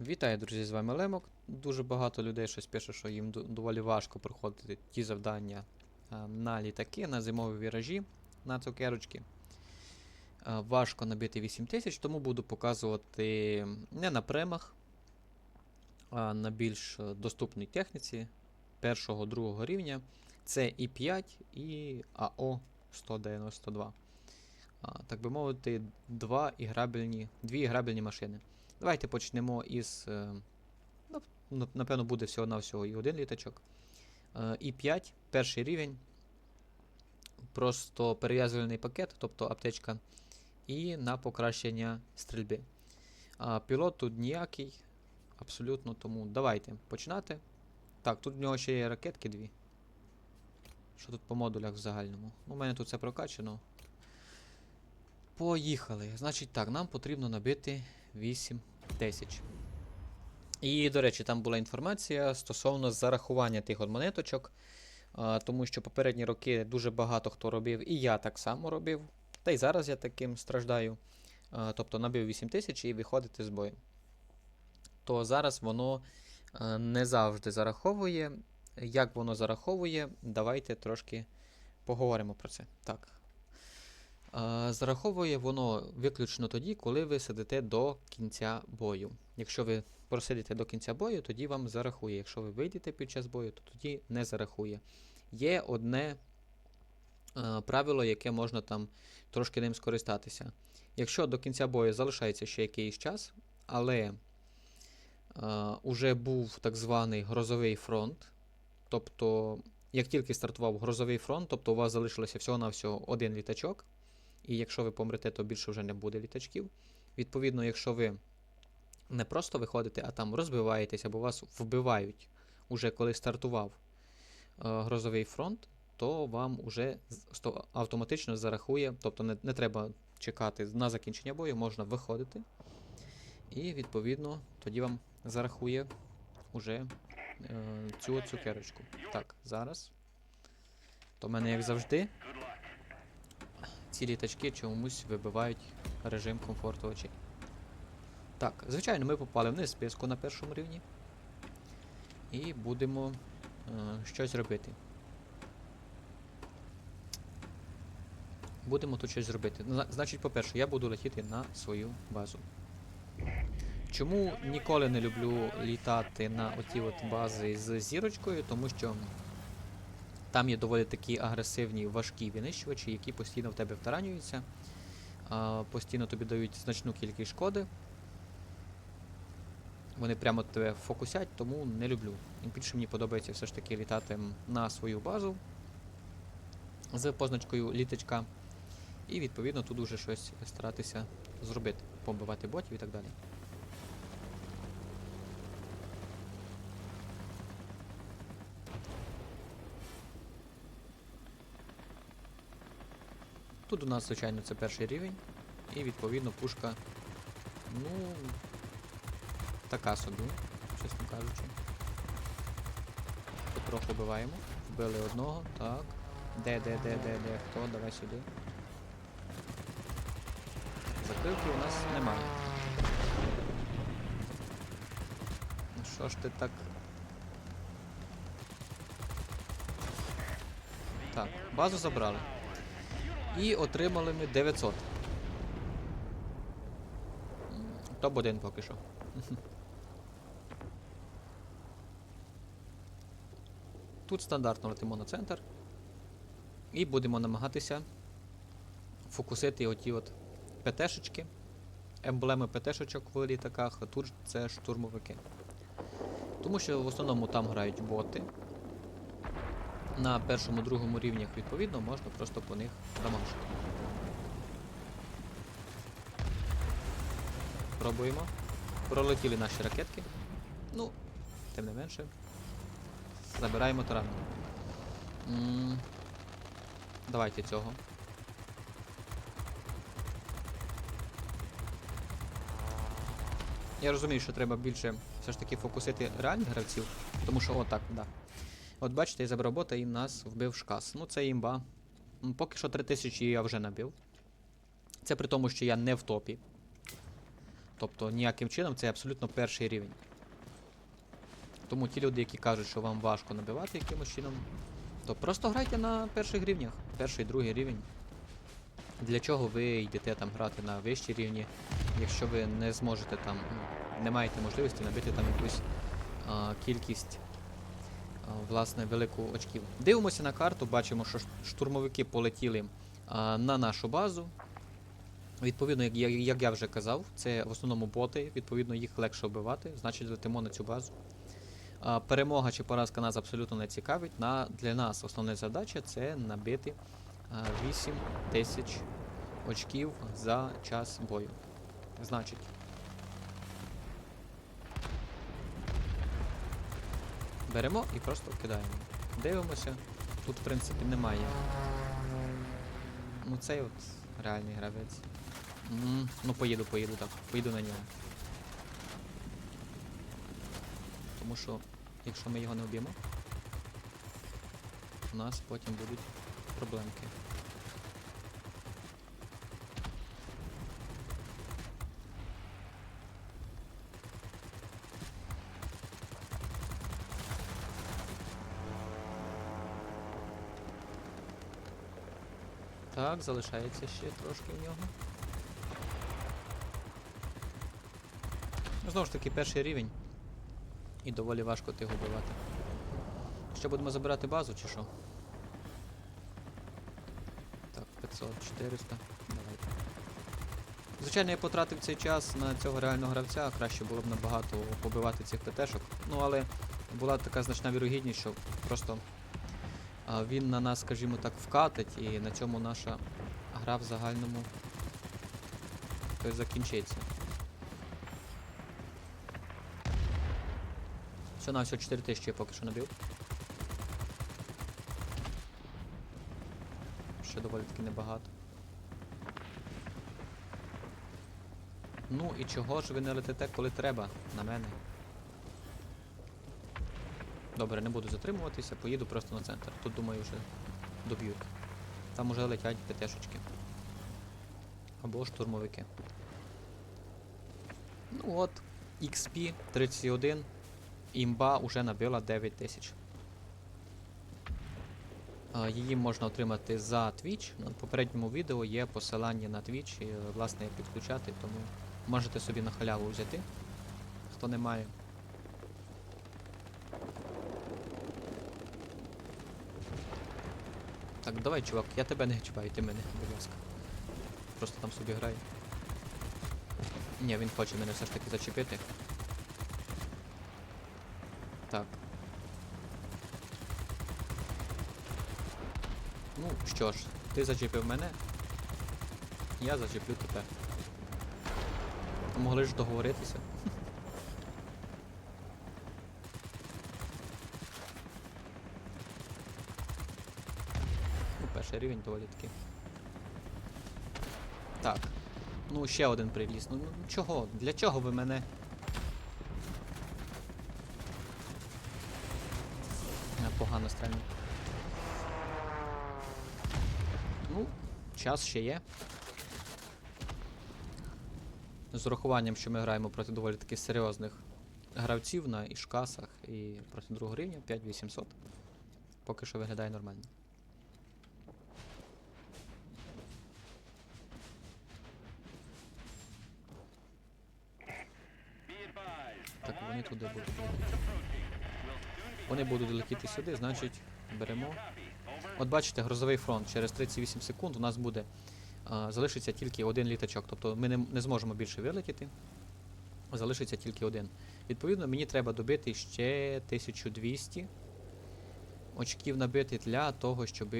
Вітаю, друзі, з вами Лемок. Дуже багато людей щось пише, що їм доволі важко проходити ті завдання на літаки, на зимові віражі, на цукерочки. Важко набити 8000, тому буду показувати не на премах, а на більш е, доступній техніці першого, другого рівня. Це і 5 і АО 192. Так би мовити, два іграбельні, дві іграбельні машини. Давайте почнемо із. е, ну, напевно, буде всього-навсього і один літачок. Е, І 5, перший рівень. Просто перев'язувальний пакет, тобто аптечка. І на покращення стрільби. А, пілот тут ніякий. Абсолютно, тому давайте починати. Так, тут в нього ще є ракетки дві. Що тут по модулях в загальному? Ну, У мене тут все прокачано. Поїхали. Значить так, нам потрібно набити 8 тисяч. І, до речі, там була інформація стосовно зарахування тих от монеточок, тому що попередні роки дуже багато хто робив, і я так само робив. Та й зараз я таким страждаю. Тобто набив 8 тисяч і виходити з бою. То зараз воно не завжди зараховує. Як воно зараховує, давайте трошки поговоримо про це. Так. Зараховує воно виключно тоді, коли ви сидите до кінця бою. Якщо ви просидите до кінця бою, тоді вам зарахує. Якщо ви вийдете під час бою, то тоді не зарахує. Є одне е, правило, яке можна там трошки ним скористатися. Якщо до кінця бою залишається ще якийсь час, але е, уже був так званий грозовий фронт, тобто, як тільки стартував грозовий фронт, тобто у вас залишилося всього-навсього один літачок. І якщо ви помрете, то більше вже не буде літачків. Відповідно, якщо ви не просто виходите, а там розбиваєтесь або вас вбивають, уже коли стартував е, грозовий фронт, то вам уже автоматично зарахує, тобто не, не треба чекати на закінчення бою, можна виходити. І відповідно тоді вам зарахує уже е, цю цукерочку. Так, зараз. То в мене, як завжди, ці літачки чомусь вибивають режим комфорту очей. Так, звичайно, ми попали вниз списку на першому рівні. І будемо е, щось робити. Будемо тут щось зробити. Значить, по-перше, я буду летіти на свою базу. Чому ніколи не люблю літати на оті от бази з зірочкою? Тому що там є доволі такі агресивні важкі винищувачі, які постійно в тебе втаранюються, постійно тобі дають значну кількість шкоди. Вони прямо тебе фокусять, тому не люблю. І більше мені подобається все ж таки літати на свою базу з позначкою літачка. І відповідно тут уже щось старатися зробити, побивати ботів і так далі. Тут у нас, звичайно, це перший рівень. І відповідно пушка, ну, така собі, чесно кажучи. Потроху вбиваємо. Вбили одного, так. Де, де, де, де, де, хто? Давай сюди. Закрилки у нас немає. Ну що ж ти так. Так, базу забрали. І отримали ми 900. М, Топ-1 поки що. Тут стандартно летимо на центр. І будемо намагатися фокусити оті от ПТшечки. Емблеми ПТшечок в літаках, а тут це штурмовики. Тому що в основному там грають боти. На першому, другому рівнях, відповідно, можна просто по них дамажити. Пробуємо. Пролетіли наші ракетки. Ну, тим не менше. Забираємо тарану. М, Давайте цього. Я розумію, що треба більше все ж таки фокусити реальних гравців, тому що отак, да. От бачите, я забрав бота і нас вбив шкас. Ну це імба. Поки що 3000 я вже набив. Це при тому, що я не в топі. Тобто ніяким чином це абсолютно перший рівень. Тому ті люди, які кажуть, що вам важко набивати якимось чином, то просто грайте на перших рівнях. Перший, другий рівень. Для чого ви йдете там грати на вищі рівні, якщо ви не зможете там, ну, не маєте можливості набити там якусь а, кількість власне велику очків. Дивимося на карту, бачимо, що штурмовики полетіли а, на нашу базу. Відповідно, як я, як я вже казав, це в основному боти, відповідно, їх легше вбивати, значить летимо на цю базу. А, перемога чи поразка нас абсолютно не цікавить. На, для нас основна задача це набити 8 тисяч очків за час бою. Значить. Беремо і просто кидаємо. Дивимося. Тут, в принципі, немає. Ну цей от реальний гравець. Ну поїду, поїду так. Поїду на нього. Тому що, якщо ми його не вб'ємо, у нас потім будуть проблемки. Так, залишається ще трошки в нього. Ну, Знову ж таки, перший рівень. І доволі важко тих убивати. Що будемо забирати базу чи що? Так, 500, 400. Давайте. Звичайно, я потратив цей час на цього реального гравця, краще було б набагато побивати цих ПТшок. Ну, але була така значна вірогідність, що просто він на нас, скажімо так, вкатить, і на цьому наша гра в загальному то закінчиться. Все на все 4 тисячі я поки що набив. Ще доволі таки небагато. Ну і чого ж ви не летите, коли треба на мене? Добре, не буду затримуватися, поїду просто на центр. Тут, думаю, вже доб'ють. Там уже летять ПТшечки. Або штурмовики. Ну от, XP 31. Імба вже набила 9 тисяч. Її можна отримати за Twitch. На попередньому відео є посилання на Twitch, і, власне, підключати, тому можете собі на халяву взяти, хто не має. Так, давай, чувак, я тебе не чіпаю, ти мене, будь ласка. Просто там собі грай. Ні, він хоче мене все ж таки зачепити. Так. Ну, що ж, ти зачепив мене. Я зачеплю тебе. Могли ж договоритися. Ну, перший рівень доволі таки. Так. Ну, ще один привіз. Ну, ну чого? Для чого ви мене? Погано стрельну. Ну, час ще є. З урахуванням, що ми граємо проти доволі таки серйозних гравців на ішкасах і проти другого рівня 5800. Поки що виглядає нормально. Так, вони туди будуть летіти. Вони будуть летіти сюди, значить беремо. От бачите, грозовий фронт. Через 38 секунд у нас буде. а, залишиться тільки один літачок. Тобто ми не, не зможемо більше вилетіти. Залишиться тільки один. Відповідно, мені треба добити ще 1200 очків набити для того, щоб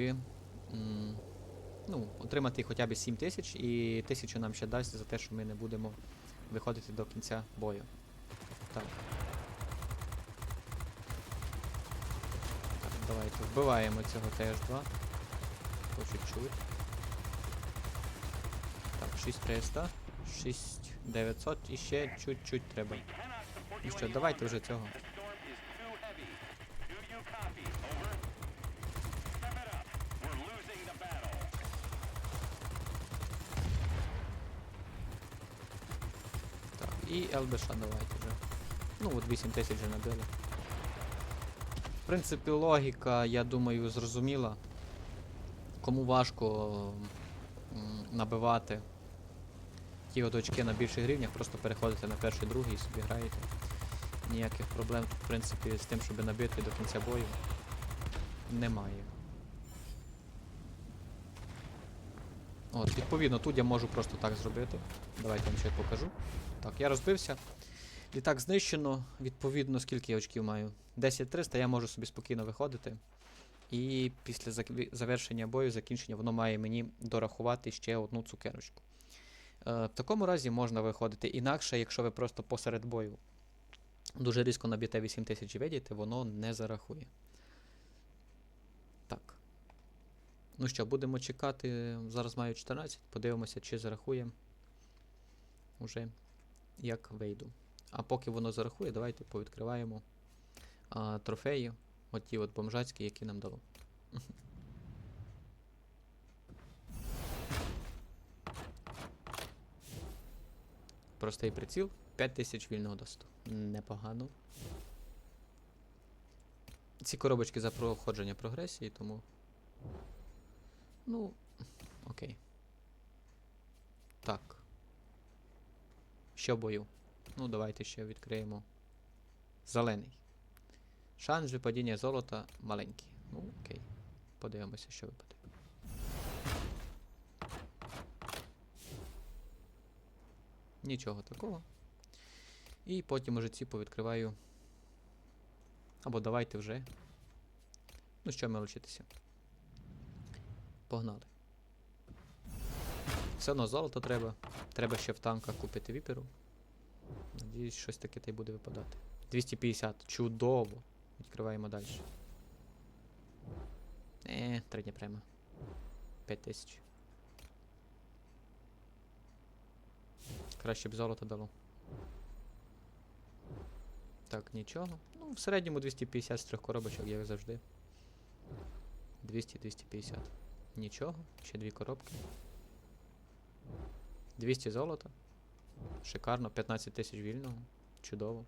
ну, отримати хоча б 7000 і 1000 нам ще дасть за те, що ми не будемо виходити до кінця бою. Так. Так, давайте вбиваємо цього ТС-2. По чуть-чуть. Так, 6300, 6900 і ще чуть-чуть треба. Ну що, давайте вже цього. Так. І ЛБШ давайте. Ну от 8 тисяч вже набили. В принципі, логіка, я думаю, зрозуміла. Кому важко набивати ті от очки на більших рівнях, просто переходите на перший, другий і собі граєте. Ніяких проблем, в принципі, з тим, щоб набити до кінця бою, немає. От, відповідно, тут я можу просто так зробити. Давайте вам ще покажу. Так, я розбився. І так знищено. Відповідно, скільки я очків маю? 10300, я можу собі спокійно виходити. І після завершення бою, закінчення, воно має мені дорахувати ще одну цукерочку. Е, в такому разі можна виходити інакше, якщо ви просто посеред бою дуже різко наб'єте 8000 і вийдете, воно не зарахує. Так. Ну що, будемо чекати. Зараз маю 14, подивимося, чи зарахує уже як вийду. А поки воно зарахує, давайте повідкриваємо а, трофеї. Оті от бомжацькі, які нам дало. Простий приціл, 5000 вільного доступу. Непогано. Ці коробочки за проходження прогресії, тому. Ну, окей. Так. Що бою? Ну, давайте ще відкриємо. Зелений. Шанс випадіння золота маленький. Ну, окей. Подивимося, що випаде. Нічого такого. І потім уже ці повідкриваю. Або давайте вже. Ну що мелочитися. Погнали. Все одно золото треба. Треба ще в танках купити віперу. Надіюсь, щось таке та й буде випадати. 250. Чудово. Відкриваємо далі. Е, третя прямо. 5000. Краще б золото дало. Так, нічого. Ну, в середньому 250 з трьох коробочок, як завжди. 200-250. Нічого. Ще дві коробки. 200 золота. Шикарно. 15 тисяч вільного. Чудово.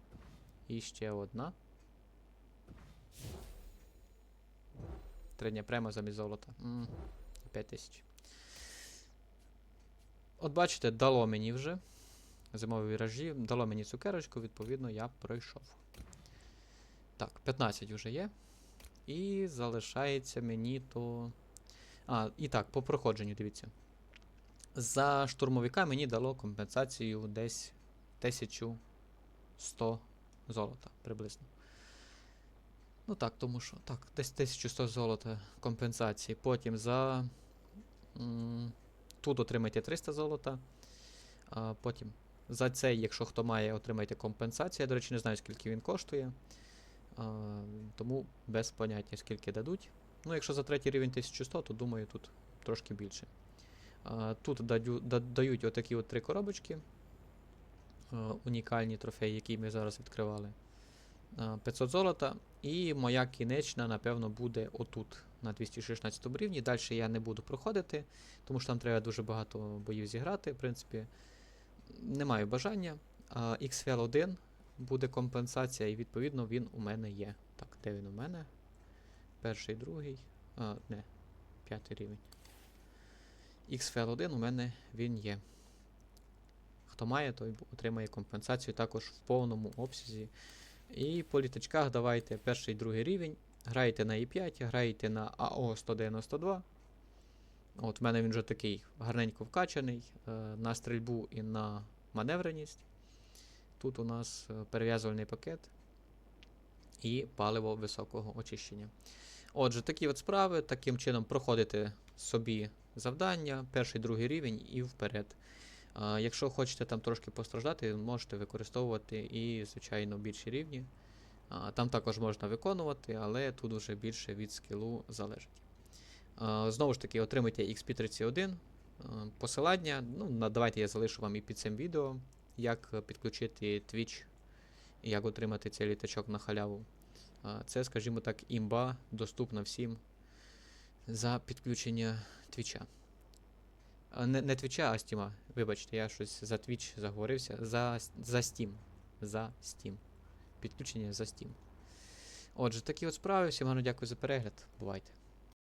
І ще одна. Тредня према замість золота. М, 5 тисяч. От бачите, дало мені вже. Зимові віражі, дало мені цукерочку, відповідно, я пройшов. Так, 15 вже є. І залишається мені то. А, і так, по проходженню, дивіться. За штурмовика мені дало компенсацію десь 1100 золота приблизно. Ну так, тому що. Так, десь 1100 золота компенсації. Потім за. м, Тут отримайте 300 золота. А потім за цей, якщо хто має, отримайте компенсацію. Я, до речі, не знаю, скільки він коштує. А, тому без поняття, скільки дадуть. Ну, якщо за третій рівень 1100, то думаю, тут трошки більше. Тут дають отакі от три коробочки. унікальні трофеї, які ми зараз відкривали. 500 золота. І моя кінечна, напевно, буде отут, на 216 рівні. Далі я не буду проходити, тому що там треба дуже багато боїв зіграти. В принципі, не маю бажання. XFL 1 буде компенсація, і відповідно він у мене є. Так, де він у мене? Перший, другий. А, не, п'ятий рівень. XFL 1 у мене він є. Хто має, той отримає компенсацію також в повному обсязі. І по літачках давайте перший другий рівень. Граєте на І5, граєте на АО 192. От в мене він вже такий гарненько вкачаний е, на стрільбу і на маневреність. Тут у нас е, перев'язувальний пакет і паливо високого очищення. Отже, такі от справи. Таким чином проходите собі завдання, перший, другий рівень і вперед. А, якщо хочете там трошки постраждати, можете використовувати і, звичайно, більші рівні. А, там також можна виконувати, але тут вже більше від скілу залежить. А, знову ж таки, отримайте XP31. Посилання. Ну, давайте я залишу вам і під цим відео, як підключити Twitch як отримати цей літачок на халяву. Це, скажімо так, імба доступна всім за підключення Твіча. Не, не Твіча, а Стіма. Вибачте, я щось за твіч заговорився. За, за Steam. За Steam. Підключення за Steam. Отже, такі от справи. Всім гарно дякую за перегляд. Бувайте.